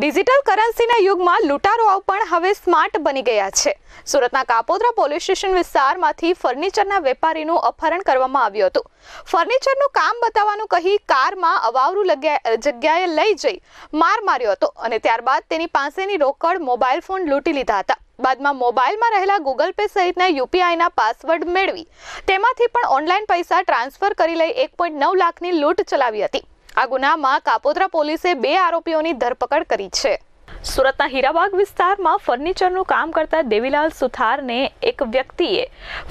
Digital કરન્સીના યુગમાં લૂંટારુઓ પણ હવે સ્માર્ટ બની ગયા છે. સુરતના કાપોદ્રા પોલીસ સ્ટેશન વિસ્તારમાંથી ફર્નિચરના વેપારીનું અપહરણ કરવામાં આવ્યું હતું. ફર્નિચરનું કામ બતાવવાનું કહી કારમાં અવાવરું જગ્યાએ લઈ જઈ માર માર્યો હતો અને ત્યારબાદ તેની પાસેની રોકડ મોબાઈલ ફોન લૂંટી લીધા હતા. બાદમાં મોબાઈલમાં રહેલા ગૂગલ પે સહિતના યુપીઆઈના પાસવર્ડ મેળવી. તેમાંથી પણ ઓનલાઈન પૈસા ટ્રાન્સફર કરી લઈ એક પોઈન્ટ નવ લાખની લૂંટ ચલાવી હતી. આ ગુનામાં કાપોદ્રા પોલીસે બે આરોપીઓની ધરપકડ કરી છે. સુરતના હીરાબાગ વિસ્તારમાં ફર્નિચરનું કામ કરતા દેવીલાલ સુથારને એક વ્યક્તિએ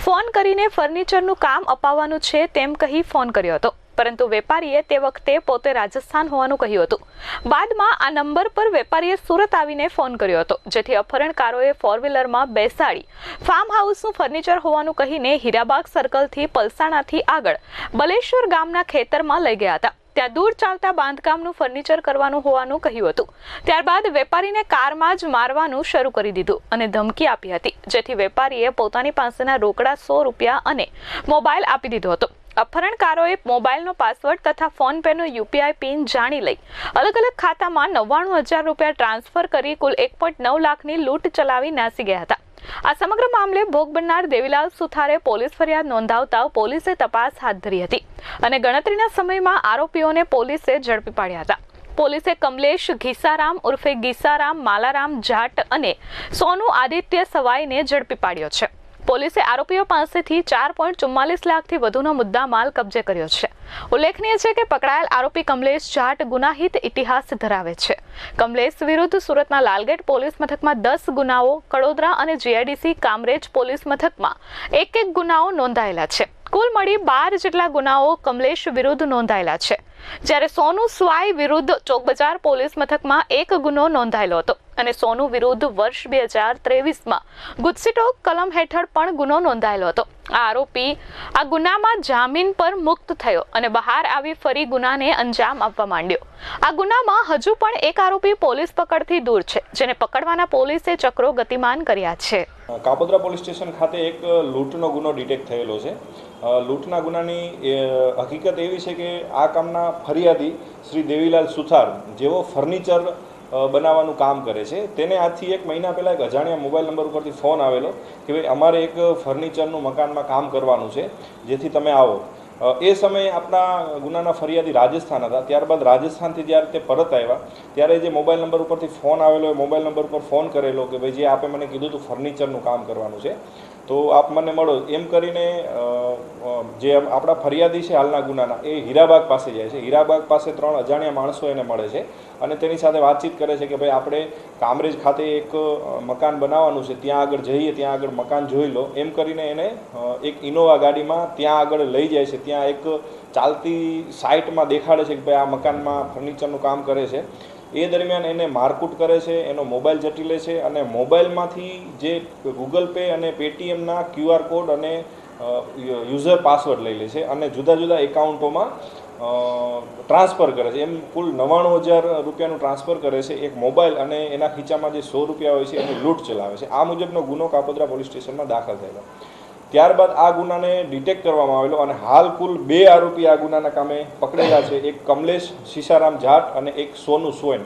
ફોન કરીને ફર્નિચરનું કામ અપાવવાનું છે તેમ કહી ફોન કર્યો હતો. પરંતુ વેપારીએ તે વખતે પોતે રાજસ્થાન હોવાનું કહ્યું હતું. બાદમાં આ નંબર પર વેપારીએ સુરત આવીને ફોન કર્યો હતો. જેથી અપહરણકારોએ ફોર વ્હીલરમાં બેસાડી ફાર્મ હાઉસનું ફર્નિચર હોવાનું કહીને હીરાબાગ સર્કલથી પલસાણાથી આગળ બલેશ્વર ગામના ખેતરમાં લઈ ગયા હતા. ત્યાં દૂર ચાલતા બાંધકામનું ફર્નિચર કરવાનું હોવાનું કહ્યું હતું. ત્યારબાદ વેપારીને કારમાં જ મારવાનું શરૂ કરી દીધું અને ધમકી આપી હતી. જેથી વેપારીએ પોતાની પાસેના રોકડા સો રૂપિયા અને મોબાઈલ આપી દીધો હતો. અપહરણકારોએ મોબાઈલનો પાસવર્ડ તથા ફોન પેનો યુપીઆઈ પિન જાણી લઈ અલગ અલગ ખાતામાં નવ્વાણું હજાર રૂપિયા ટ્રાન્સફર કરી કુલ એક પોઈન્ટ નવ લાખની લૂંટ ચલાવી નાસી ગયા હતા. આ સમગ્ર મામલે ભોગ બનનાર દેવીલાલ સુથારે પોલીસ ફરિયાદ નોંધાવતા પોલીસે તપાસ હાથ ધરી હતી અને ગણતરીના સમયમાં આરોપીઓને પોલીસે ઝડપી પાડ્યા હતા. પોલીસે કમલેશ, ઘીસારામ ઉર્ફે ગીસારામ માલારામ, જાટ અને સોનુ આદિત્ય સવાઈને ઝડપી પાડ્યો છે. પોલીસે આરોપીઓ પાસેથી ચાર પોઈન્ટ ચુમ્માલીસ લાખથી વધુનો મુદ્દા માલ કબજે કર્યો છે. ઉલ્લેખનીય છે કે પકડાયેલ આરોપી કમલેશ જાટ ગુનાહિત ઇતિહાસ ધરાવે છે. કમલેશ વિરુદ્ધ સુરતના લાલગેટ પોલીસ મથકમાં દસ ગુનાઓ, કડોદરા અને જીઆઈડીસી કામરેજ પોલીસ મથકમાં એક એક ગુનાઓ નોંધાયેલા છે. કુલ મળી બાર જેટલા ગુનાઓ કમલેશ વિરુદ્ધ નોંધાયેલા છે. જ્યારે સોનુ સ્વાય વિરુદ્ધ ચોકબજાર પોલીસ મથકમાં એક ગુનો નોંધાયેલો હતો અને સોનુ વિરુદ્ધ વર્ષ બે હજાર ત્રેવીસમાં ગુજસીટોક કલમ હેઠળ પણ ગુનો નોંધાયેલો હતો. આ આરોપી આ ગુનામાં જામીન પર મુક્ત થયો અને બહાર આવી ફરી ગુનાને અંજામ આપવા માંડ્યો. આ ગુનામાં હજુ પણ એક આરોપી પોલીસ પકડથી દૂર છે, જેને પકડવાના પોલીસે ચક્રો ગતિમાન કર્યા છે. કાપોદ્રા પોલીસ સ્ટેશન ખાતે એક લૂંટનો ગુનો ડિટેક્ટ થયેલો છે. લૂંટના ગુનાની હકીકત એવી છે કે આ કામના ફરિયાદી શ્રી દેવીલાલ સુથાર જેઓ ફર્નિચર બનાવવાનું કામ કરે છે, તેને આજથી એક મહિના પહેલાં એક અજાણ્યા મોબાઈલ નંબર ઉપરથી ફોન આવેલો કે ભાઈ અમારે એક ફર્નિચરનું મકાનમાં કામ કરવાનું છે, જેથી તમે આવો. એ સમયે આપણા ગુનાના ફરિયાદી રાજસ્થાન હતા. ત્યારબાદ રાજસ્થાનથી જ્યારે તે પરત આવ્યા, ત્યારે જે મોબાઈલ નંબર ઉપરથી ફોન આવેલો, એ મોબાઈલ નંબર ઉપર ફોન કરેલો કે ભાઈ જે આપે મને કીધું હતું ફર્નિચરનું કામ કરવાનું છે, તો આપ મને મળો. એમ કરીને જે આપણા ફરિયાદી છે હાલના ગુનાના, એ હીરાબાગ પાસે જાય છે. હીરાબાગ પાસે ત્રણ અજાણ્યા માણસો એને મળે છે અને તેની સાથે વાતચીત કરે છે કે ભાઈ, આપણે કામરેજ ખાતે એક મકાન બનાવવાનું છે, ત્યાં આગળ જઈએ, ત્યાં આગળ મકાન જોઈ લો. એમ કરીને એને એક ઇનોવા ગાડીમાં ત્યાં આગળ લઈ જાય છે. ત્યાં એક ચાલતી સાઇટમાં દેખાડે છે કે ભાઈ, આ મકાનમાં ફર્નિચરનું કામ કરે છે. એ દરમિયાન એને મારકૂટ કરે છે, એનો મોબાઈલ જટી લે છે અને મોબાઈલમાંથી જે ગૂગલ પે અને પેટીએમના ક્યુઆર કોડ અને યુઝર પાસવર્ડ લઈ લે છે અને જુદા જુદા એકાઉન્ટોમાં ટ્રાન્સફર કરે છે. એમ કુલ નવ્વાણું હજાર રૂપિયાનું ટ્રાન્સફર કરે છે એક મોબાઈલ અને એના ખીચામાં જે સો રૂપિયા હોય છે એની લૂંટ ચલાવે છે. આ મુજબનો ગુનો કાપોદ્રા પોલીસ સ્ટેશનમાં દાખલ થયેલો. ત્યારબાદ આ ગુનાને ડિટેક્ટ કરવામાં આવેલો અને હાલ કુલ બે આરોપી આ ગુનાના કામે પકડેલા છે. એક કમલેશ સીસારામ જાટ અને એક સોનુ સોયન.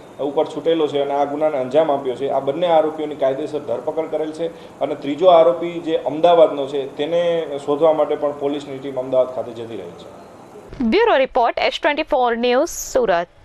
ઉપર છૂટેલો છે અને આ ગુનાને અંજામ આપ્યો છે. આ બંને આરોપીઓની કાયદેસર ધરપકડ કરેલ છે અને ત્રીજો આરોપી જે અમદાવાદનો છે તેને શોધવા માટે પણ પોલીસની ટીમ અમદાવાદ ખાતે જતી રહી છે. Bureau report S twenty four news Surat.